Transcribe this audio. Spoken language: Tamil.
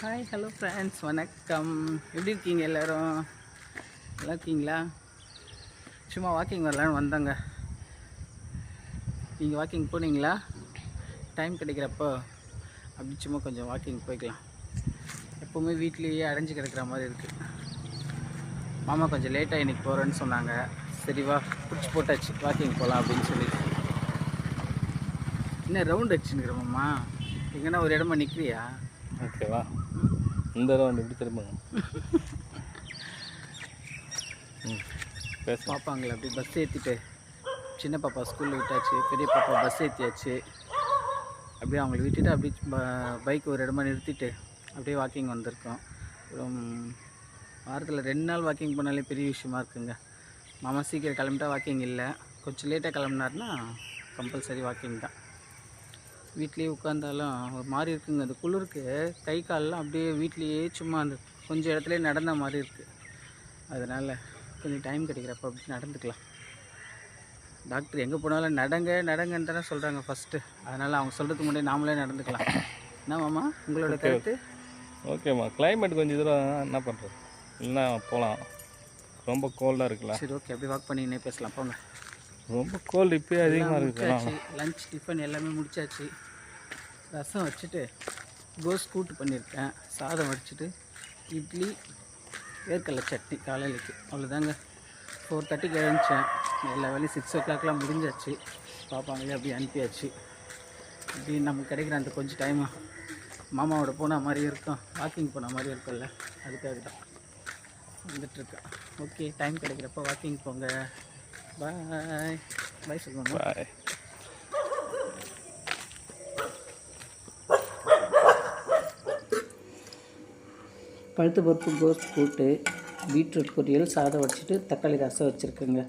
ஹாய் ஹலோ ஃப்ரெண்ட்ஸ் வணக்கம். எப்படி இருக்கீங்க எல்லோரும்? நல்லா இருக்கீங்களா? சும்மா வாக்கிங் வரலான்னு வந்தாங்க. நீங்கள் வாக்கிங் போனீங்களா? டைம் கிடைக்கிறப்போ அப்படி சும்மா கொஞ்சம் வாக்கிங் போய்க்கலாம். எப்போவுமே வீட்லேயே அடைஞ்சு கிடக்கிற மாதிரி இருக்குது மாமா கொஞ்சம் லேட்டாக இன்னைக்கு போகிறேன்னு சொன்னாங்க. சரிவா பிடிச்சி போட்டாச்சு வாக்கிங் போகலாம் அப்படின்னு சொல்லி. என்ன ரவுண்ட் அடிச்சுங்கிறமாம்மா எங்கன்னா ஒரு இடமா நிற்கிறியா ஓகேவா இந்த ரவுண்ட் எப்படி திரும்புங்க? பேச பார்ப்பாங்களே அப்படி பஸ் ஏற்றிட்டு சின்ன பாப்பா ஸ்கூலில் விட்டாச்சு பெரிய பாப்பா பஸ் ஏற்றியாச்சு அப்படியே அவங்கள விட்டுட்டு அப்படியே பைக் ஒரு இடமா நிறுத்திட்டு அப்படியே வாக்கிங் வந்திருக்கோம். அப்புறம் வாரத்தில் ரெண்டு நாள் வாக்கிங் போனாலே பெரிய விஷயமா இருக்குங்க. மாமா சீக்கிரம் கிளம்பிட்டா வாக்கிங் இல்லை. கொஞ்சம் லேட்டாக கிளம்புனாருன்னா கம்பல்சரி வாக்கிங் தான். வீட்லேயே உட்காந்தாலும் ஒரு மாதிரி இருக்குங்க. அந்த குளிருக்கு கை கால்லாம் அப்படியே வீட்லேயே சும்மா அந்த கொஞ்சம் இடத்துலயே நடந்த மாதிரி இருக்குது அதனால் கொஞ்சம் டைம் கிடைக்கிறப்ப அப்படி நடந்துக்கலாம். டாக்டர் எங்கே போனாலும் நடங்க நடங்கன்னு தானே சொல்கிறாங்க ஃபஸ்ட்டு அதனால் அவங்க சொல்கிறதுக்கு முன்னாடி நாமளே நடந்துக்கலாம். என்ன மாமா உங்களோட கருத்து? ஓகேம்மா climate கொஞ்சம் தூரம் என்ன பண்ணுறது இல்லைன்னா போகலாம் ரொம்ப கோல்டாக இருக்குல்ல. சரி ஓகே அப்படியே வாக் பண்ணினே பேசலாம். போங்க. ரொம்ப கோல்டு இப்போயே அதிகமாக இருக்குது லஞ்ச் டிஃபன் எல்லாமே முடிச்சாச்சு. ரசம் வச்சுட்டு கோஸ் கூட்டு பண்ணியிருக்கேன் சாதம் வச்சுட்டு இட்லி வேர்க்கடலை சட்னி காலையிலக்கு. அவ்வளோதாங்க ஃபோர் தேர்ட்டிக்கு எழுந்துச்சேன். எல்லா வேலையும் சிக்ஸ் ஓ கிளாக்லாம் முடிஞ்சாச்சு. பாப்பாங்களே அப்படியே அனுப்பியாச்சு. இப்படி நமக்கு கிடைக்கிற அந்த கொஞ்சம் டைம் மாமாவோட போன மாதிரி இருக்கும். வாக்கிங் போன மாதிரி இருக்கும்ல. அதுக்காக தான் வந்துட்டுருக்கேன் ஓகே டைம் கிடைக்கிறப்ப வாக்கிங் போங்க. பாய் பாய் சொல்லுவாங்க பாய் பழுத்து பருப்பு கோஸ் போட்டு பீட்ரூட் பொரியல் சாதம் வச்சுட்டு தக்காளி ரசம் வச்சுருக்குங்க.